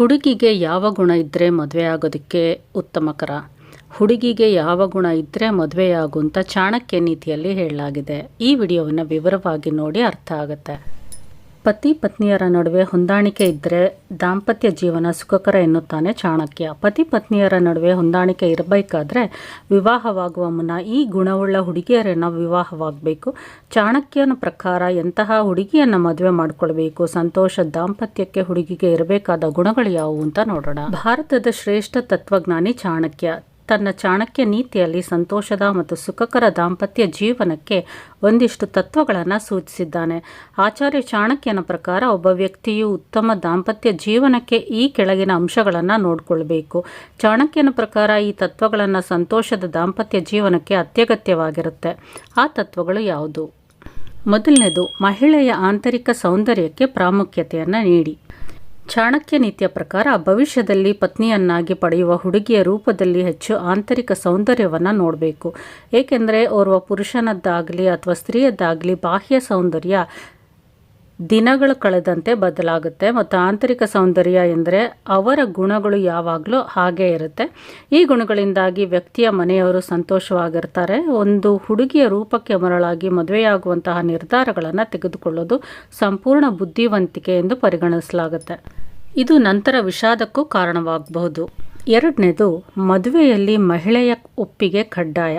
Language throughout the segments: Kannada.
ಹುಡುಗಿಗೆ ಯಾವ ಗುಣ ಇದ್ದರೆ ಮದುವೆ ಆಗೋದಕ್ಕೆ ಉತ್ತಮಕರ ಹುಡುಗಿಗೆ ಯಾವ ಗುಣ ಇದ್ದರೆ ಮದುವೆಯಾಗು ಅಂತ ಚಾಣಕ್ಯ ನೀತಿಯಲ್ಲಿ ಹೇಳಲಾಗಿದೆ. ಈ ವಿಡಿಯೋವನ್ನು ವಿವರವಾಗಿ ನೋಡಿ ಅರ್ಥ ಆಗುತ್ತೆ. ಪತಿ ಪತ್ನಿಯರ ನಡುವೆ ಹೊಂದಾಣಿಕೆ ಇದ್ದರೆ ದಾಂಪತ್ಯ ಜೀವನ ಸುಖಕರ ಎನ್ನುತ್ತಾನೆ ಚಾಣಕ್ಯ. ಪತಿ ಪತ್ನಿಯರ ನಡುವೆ ಹೊಂದಾಣಿಕೆ ಇರಬೇಕಾದ್ರೆ ವಿವಾಹವಾಗುವ ಮುನ್ನ ಈ ಗುಣವುಳ್ಳ ಹುಡುಗಿಯರನ್ನು ವಿವಾಹವಾಗಬೇಕು. ಚಾಣಕ್ಯನ ಪ್ರಕಾರ ಎಂತಹ ಹುಡುಗಿಯನ್ನು ಮದುವೆ ಮಾಡಿಕೊಳ್ಬೇಕು? ಸಂತೋಷ ದಾಂಪತ್ಯಕ್ಕೆ ಹುಡುಗಿಗೆ ಇರಬೇಕಾದ ಗುಣಗಳು ಯಾವುವು ಅಂತ ನೋಡೋಣ. ಭಾರತದ ಶ್ರೇಷ್ಠ ತತ್ವಜ್ಞಾನಿ ಚಾಣಕ್ಯ. ತನ್ನ ಚಾಣಕ್ಯ ನೀತಿಯಲ್ಲಿ ಸಂತೋಷದ ಮತ್ತು ಸುಖಕರ ದಾಂಪತ್ಯ ಜೀವನಕ್ಕೆ ಒಂದಿಷ್ಟು ತತ್ವಗಳನ್ನು ಸೂಚಿಸಿದ್ದಾನೆ. ಆಚಾರ್ಯ ಚಾಣಕ್ಯನ ಪ್ರಕಾರ ಒಬ್ಬ ವ್ಯಕ್ತಿಯು ಉತ್ತಮ ದಾಂಪತ್ಯ ಜೀವನಕ್ಕೆ ಈ ಕೆಳಗಿನ ಅಂಶಗಳನ್ನು ನೋಡಿಕೊಳ್ಬೇಕು. ಚಾಣಕ್ಯನ ಪ್ರಕಾರ ಈ ತತ್ವಗಳನ್ನು ಸಂತೋಷದ ದಾಂಪತ್ಯ ಜೀವನಕ್ಕೆ ಅತ್ಯಗತ್ಯವಾಗಿರುತ್ತೆ. ಆ ತತ್ವಗಳು ಯಾವುದು? ಮೊದಲನೇದು, ಮಹಿಳೆಯ ಆಂತರಿಕ ಸೌಂದರ್ಯಕ್ಕೆ ಪ್ರಾಮುಖ್ಯತೆಯನ್ನು ನೀಡಿ. ಚಾಣಕ್ಯ ನೀತಿಯ ಪ್ರಕಾರ ಭವಿಷ್ಯದಲ್ಲಿ ಪತ್ನಿಯನ್ನಾಗಿ ಪಡೆಯುವ ಹುಡುಗಿಯ ರೂಪದಲ್ಲಿ ಹೆಚ್ಚು ಆಂತರಿಕ ಸೌಂದರ್ಯವನ್ನು ನೋಡಬೇಕು. ಏಕೆಂದರೆ ಓರ್ವ ಪುರುಷನದ್ದಾಗಲಿ ಅಥವಾ ಸ್ತ್ರೀಯದ್ದಾಗಲಿ ಬಾಹ್ಯ ಸೌಂದರ್ಯ ದಿನಗಳು ಕಳೆದಂತೆ ಬದಲಾಗುತ್ತೆ. ಮತ್ತು ಆಂತರಿಕ ಸೌಂದರ್ಯ ಎಂದರೆ ಅವರ ಗುಣಗಳು ಯಾವಾಗಲೂ ಹಾಗೇ ಇರುತ್ತೆ. ಈ ಗುಣಗಳಿಂದಾಗಿ ವ್ಯಕ್ತಿಯ ಮನೆಯವರು ಸಂತೋಷವಾಗಿರ್ತಾರೆ. ಒಂದು ಹುಡುಗಿಯ ರೂಪಕ್ಕೆ ಮರಳಾಗಿ ಮದುವೆಯಾಗುವಂತಹ ನಿರ್ಧಾರಗಳನ್ನು ತೆಗೆದುಕೊಳ್ಳೋದು ಸಂಪೂರ್ಣ ಬುದ್ಧಿವಂತಿಕೆ ಎಂದು ಪರಿಗಣಿಸಲಾಗುತ್ತೆ. ಇದು ನಂತರ ವಿಷಾದಕ್ಕೂ ಕಾರಣವಾಗಬಹುದು. ಎರಡನೇದು, ಮದುವೆಯಲ್ಲಿ ಮಹಿಳೆಯ ಒಪ್ಪಿಗೆ ಕಡ್ಡಾಯ.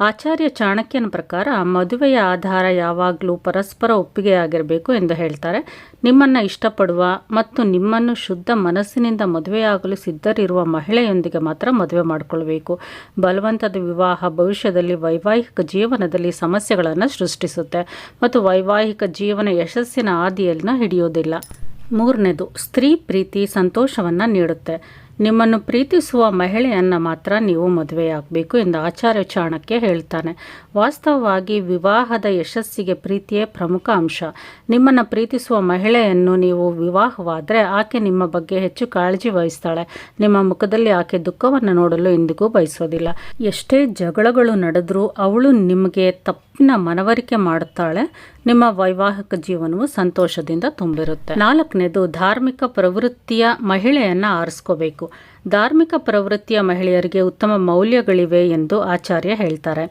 ಆಚಾರ್ಯ ಚಾಣಕ್ಯನ ಪ್ರಕಾರ ಮದುವೆಯ ಆಧಾರ ಯಾವಾಗಲೂ ಪರಸ್ಪರ ಒಪ್ಪಿಗೆಯಾಗಿರಬೇಕು ಎಂದು ಹೇಳ್ತಾರೆ. ನಿಮ್ಮನ್ನು ಇಷ್ಟಪಡುವ ಮತ್ತು ನಿಮ್ಮನ್ನು ಶುದ್ಧ ಮನಸ್ಸಿನಿಂದ ಮದುವೆಯಾಗಲು ಸಿದ್ಧರಿರುವ ಮಹಿಳೆಯೊಂದಿಗೆ ಮಾತ್ರ ಮದುವೆ ಮಾಡಿಕೊಳ್ಬೇಕು ಬಲವಂತದ ವಿವಾಹ ಭವಿಷ್ಯದಲ್ಲಿ ವೈವಾಹಿಕ ಜೀವನದಲ್ಲಿ ಸಮಸ್ಯೆಗಳನ್ನು ಸೃಷ್ಟಿಸುತ್ತೆ ಮತ್ತು ವೈವಾಹಿಕ ಜೀವನ ಯಶಸ್ಸಿನ ಹಾದಿಯನ್ನು ಹಿಡಿಯೋದಿಲ್ಲ. ಮೂರನೇದು, ಸ್ತ್ರೀ ಪ್ರೀತಿ ಸಂತೋಷವನ್ನು ನೀಡುತ್ತೆ. ನಿಮ್ಮನ್ನು ಪ್ರೀತಿಸುವ ಮಹಿಳೆಯನ್ನು ಮಾತ್ರ ನೀವು ಮದುವೆಯಾಗಬೇಕು ಎಂದು ಆಚಾರ್ಯ ಚಾಣಕ್ಯ ಹೇಳ್ತಾನೆ. ವಾಸ್ತವವಾಗಿ ವಿವಾಹದ ಯಶಸ್ಸಿಗೆ ಪ್ರೀತಿಯೇ ಪ್ರಮುಖ ಅಂಶ. ನಿಮ್ಮನ್ನು ಪ್ರೀತಿಸುವ ಮಹಿಳೆಯನ್ನು ನೀವು ವಿವಾಹವಾದರೆ ಆಕೆ ನಿಮ್ಮ ಬಗ್ಗೆ ಹೆಚ್ಚು ಕಾಳಜಿ ವಹಿಸ್ತಾಳೆ. ನಿಮ್ಮ ಮುಖದಲ್ಲಿ ಆಕೆ ದುಃಖವನ್ನು ನೋಡಲು ಎಂದಿಗೂ ಬಯಸೋದಿಲ್ಲ. ಎಷ್ಟೇ ಜಗಳಗಳು ನಡೆದರೂ ಅವಳು ನಿಮಗೆ ತಪ್ಪಿನ ಮನವರಿಕೆ ಮಾಡುತ್ತಾಳೆ, ನಿಮ್ಮ ವೈವಾಹಿಕ ಜೀವನವು ಸಂತೋಷದಿಂದ ತುಂಬಿರುತ್ತೆ. ನಾಲ್ಕನೇದು, ಧಾರ್ಮಿಕ ಪ್ರವೃತ್ತಿಯ ಮಹಿಳೆಯನ್ನು ಆರಿಸ್ಕೋಬೇಕು. ಧಾರ್ಮಿಕ ಪ್ರವೃತ್ತಿಯ ಮಹಿಳೆಯರಿಗೆ ಉತ್ತಮ ಮೌಲ್ಯಗಳಿವೆ ಎಂದು ಆಚಾರ್ಯ ಹೇಳ್ತಾರೆ.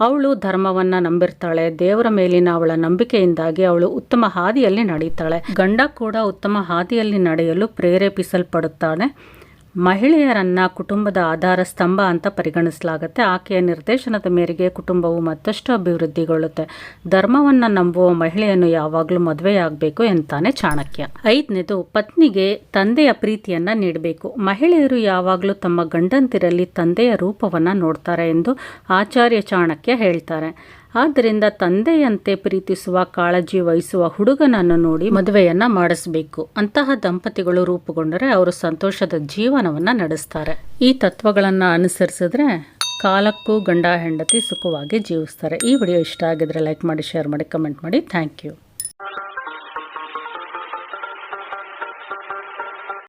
ಅವಳು ಧರ್ಮವನ್ನು ನಂಬಿರ್ತಾಳೆ, ದೇವರ ಮೇಲಿನ ಅವಳ ನಂಬಿಕೆಯಿಂದಾಗಿ ಅವಳು ಉತ್ತಮ ಹಾದಿಯಲ್ಲಿ ನಡೀತಾಳೆ ಗಂಡ ಕೂಡ ಉತ್ತಮ ಹಾದಿಯಲ್ಲಿ ನಡೆಯಲು ಪ್ರೇರೇಪಿಸಲ್ಪಡುತ್ತಾನೆ. ಮಹಿಳೆಯರನ್ನ ಕುಟುಂಬದ ಆಧಾರ ಸ್ತಂಭ ಅಂತ ಪರಿಗಣಿಸಲಾಗುತ್ತೆ. ಆಕೆಯ ನಿರ್ದೇಶನದ ಮೇರೆಗೆ ಕುಟುಂಬವು ಮತ್ತಷ್ಟು ಅಭಿವೃದ್ಧಿಗೊಳ್ಳುತ್ತೆ. ಧರ್ಮವನ್ನು ನಂಬುವ ಮಹಿಳೆಯನ್ನು ಯಾವಾಗಲೂ ಮದುವೆಯಾಗಬೇಕು ಎಂತಾನೆ ಚಾಣಕ್ಯ. ಐದನೇದು, ಪತ್ನಿಗೆ ತಂದೆಯ ಪ್ರೀತಿಯನ್ನ ನೀಡಬೇಕು. ಮಹಿಳೆಯರು ಯಾವಾಗಲೂ ತಮ್ಮ ಗಂಡಂತಿರಲ್ಲಿ ತಂದೆಯ ರೂಪವನ್ನು ನೋಡ್ತಾರೆ ಎಂದು ಆಚಾರ್ಯ ಚಾಣಕ್ಯ ಹೇಳ್ತಾರೆ. ಆದ್ದರಿಂದ ತಂದೆಯಂತೆ ಪ್ರೀತಿಸುವ, ಕಾಳಜಿ ವಹಿಸುವ ಹುಡುಗನನ್ನು ನೋಡಿ ಮದುವೆಯನ್ನ ಮಾಡಿಸಬೇಕು. ಅಂತಹ ದಂಪತಿಗಳು ರೂಪುಗೊಂಡರೆ ಅವರು ಸಂತೋಷದ ಜೀವನವನ್ನು ನಡೆಸ್ತಾರೆ. ಈ ತತ್ವಗಳನ್ನು ಅನುಸರಿಸಿದ್ರೆ ಕಾಲಕ್ಕೂ ಗಂಡ ಹೆಂಡತಿ ಸುಖವಾಗಿ ಜೀವಿಸ್ತಾರೆ. ಈ ವಿಡಿಯೋ ಇಷ್ಟ ಆಗಿದ್ರೆ ಲೈಕ್ ಮಾಡಿ ಶೇರ್ ಮಾಡಿ ಕಮೆಂಟ್ ಮಾಡಿ. Thank you